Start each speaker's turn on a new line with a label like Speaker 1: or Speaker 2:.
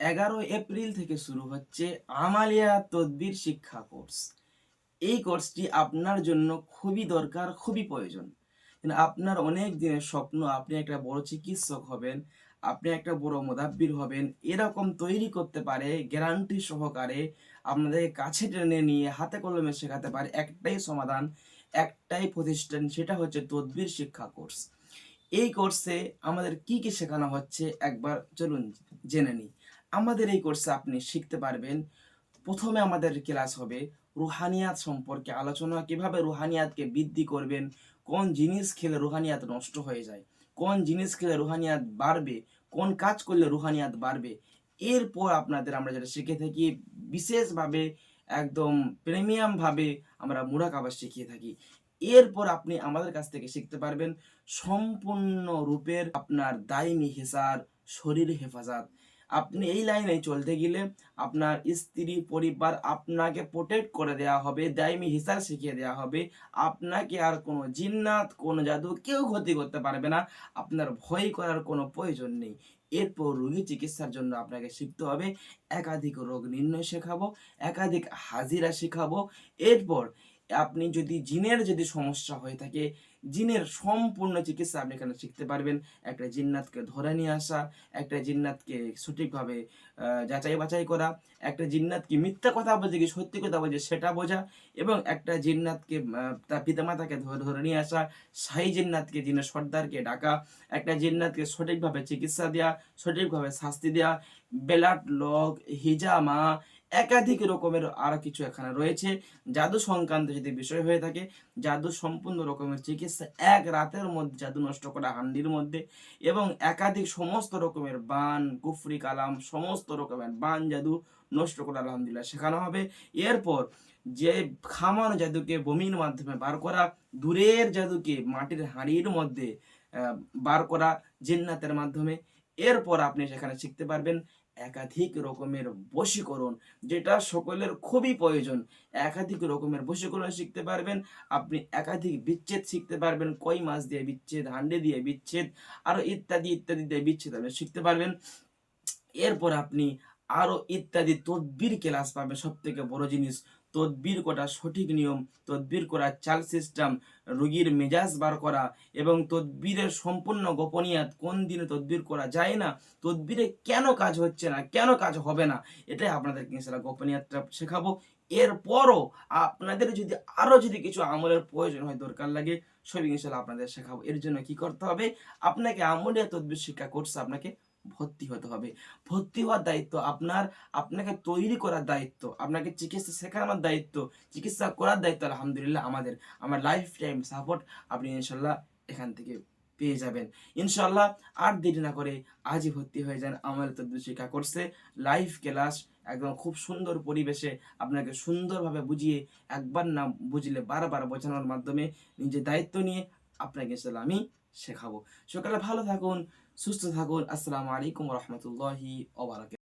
Speaker 1: এগারো এপ্রিল থেকে শুরু হচ্ছে আমালিয়া তদ্বির শিক্ষা কোর্স। এই কোর্সটি আপনার জন্য খুবই দরকার, খুবই প্রয়োজন। আপনার অনেক দিনের স্বপ্ন, আপনি একটা বড় চিকিৎসক হবেন, আপনি একটা বড় মোদাব্বির হবেন, এরকম তৈরি করতে পারে, গ্যারান্টি সহকারে আপনাদের কাছে টেনে নিয়ে হাতে কলমে শেখাতে পারে একটাই সমাধান, একটাই প্রতিষ্ঠান, সেটা হচ্ছে তদ্বির শিক্ষা কোর্স। এই কোর্সে আমাদের কি কি শেখানো হচ্ছে একবার চলুন জেনে নিই। আমাদের এই কোর্সে আপনি শিখতে পারবেন। প্রথমে আমাদের ক্লাস হবে রুহানিয়াত সম্পর্কে আলোচনা, কীভাবে রুহানিয়াতকে বৃদ্ধি করবেন, কোন জিনিস খেলে রুহানিয়াত নষ্ট হয়ে যায়, কোন জিনিস খেলে রুহানিয়াত বাড়বে, কোন কাজ করলে রুহানিয়াত বাড়বে। এরপর আপনাদের আমরা যেটা শিখে থাকি, বিশেষভাবে একদম প্রিমিয়ামভাবে আমরা মুরাকাবা শিখিয়ে থাকি। এরপর আপনি আমাদের কাছ থেকে শিখতে পারবেন সম্পূর্ণ রূপের আপনার দায়মি হেসার শরীর হেফাজত। আপনি এই লাইনে চলতে গেলে আপনার স্ত্রী, পরিবার আপনাকে প্রোটেক্ট করে দেওয়া হবে দায়মি হিসাব শিখিয়ে দেওয়া হবে। আপনাকে আর কোনো জিন্নাত, কোনো জাদু কেউ ক্ষতি করতে পারবে না। আপনার ভয় করার কোনো প্রয়োজন নেই। এরপর রোগী চিকিৎসার জন্য আপনাকে শিখতে হবে, একাধিক রোগ নির্ণয় শেখাবো, একাধিক হাজিরা শেখাবো। এরপর আপনি যদি জিনের যদি সমস্যা হয়ে থাকে, জিনের সম্পূর্ণ চিকিৎসা আপনি এখানে শিখতে পারবেন। একটা জিন্নাতকে ধরে নিয়ে আসা, একটা জিন্নাতকে সঠিকভাবে যাচাই বাছাই করা, একটা জিন্নাতকে মিথ্যা কথা বলছে কি সত্যি কথা বলছে সেটা বোঝা এবং একটা জিন্নাতকে তার পিতামাতাকে ধরে ধরে নিয়ে আসা, সাই জিন্নাতকে জিনের সর্দারকে ডাকা, একটা জিন্নাতকে সঠিকভাবে চিকিৎসা দেওয়া সঠিকভাবে শাস্তি দেওয়া বেলাট, লক, হিজামা একাধিক রকমের আরও কিছু এখানে রয়েছে। জাদু সংক্রান্ত যদি বিষয় হয়ে থাকে, জাদু সম্পূর্ণ রকমের চিকিৎসা এক রাতের মধ্যে জাদু নষ্ট করা হান্ডির মধ্যে এবং একাধিক সমস্ত রকমের বান, কুফরি কালাম, সমস্ত রকমের বান জাদু নষ্ট করা আলহামদুলিল্লাহ শেখানো হবে। এরপর যে খামানো জাদুকে বমির মাধ্যমে বার করা, দূরের জাদুকে মাটির হাঁড়ির মধ্যে বার করা জিন্নাতের মাধ্যমে, এরপর আপনি সেখানে শিখতে পারবেন। একাধিক রকমের বশীকরণ, যেটা সকলের খুবই প্রয়োজন। একাধিক রকমের বশীকরণ শিখতে পারবেন, আপনি একাধিক বিচ্ছেদ শিখতে পারবেন, কই মাছ দিয়ে বিচ্ছেদ, হান্ডে দিয়ে বিচ্ছেদ আরও ইত্যাদি ইত্যাদি দিয়ে বিচ্ছেদ আপনি শিখতে পারবেন। এরপর আপনি আরও ইত্যাদি তদবির ক্লাস পাবে। সব থেকে বড় জিনিস, তদবির করা সঠিক নিয়ম, তদবির করা চাল সিস্টেম রুগীর মেজাজ বার করা এবং তদবিরের সম্পূর্ণ গোপনীয়ত, কোন দিনে তদবির করা যায় না, তদবিরে কেন কাজ হচ্ছে না, কেন কাজ হবে না, এটাই আপনাদেরকে সেটা গোপনীয়তা শেখাবো। এরপরও আপনাদের যদি আরও যদি কিছু আমলের প্রয়োজন হয়, দরকার লাগে সব ইনশাল্লাহ আপনাদের শেখাবো। এর জন্য কি করতে হবে? আপনাকে আমলীয় তদবির শিক্ষা কোর্স আপনাকে ভর্তি হতে হবে। ভর্তি হওয়ার দায়িত্ব আপনার, আপনাকে তৈরি করার দায়িত্ব, আপনাকে চিকিৎসা শেখানোর দায়িত্ব, চিকিৎসা করার দায়িত্ব আলহামদুলিল্লাহ আমাদের। আমার লাইফ টাইম সাপোর্ট আপনি ইনশাল্লাহ এখান থেকে পেয়ে যাবেন। ইনশাল্লাহ আর দেরি না করে আজই ভর্তি হয়ে যান আমার তদ্বির শিক্ষা করছে লাইভ ক্লাস একদম খুব সুন্দর পরিবেশে আপনাকে সুন্দরভাবে বুঝিয়ে একবার না বুঝলে বারবার বোঝানোর মাধ্যমে নিজের দায়িত্ব নিয়ে আপনাকে ইনশাল্লাহ আমি শেখাবো। সকালে ভালো থাকুন, সুস্থ থাকুন। আসসালামু আলাইকুম রহমতুল্লাহি ওবারাকাতুহু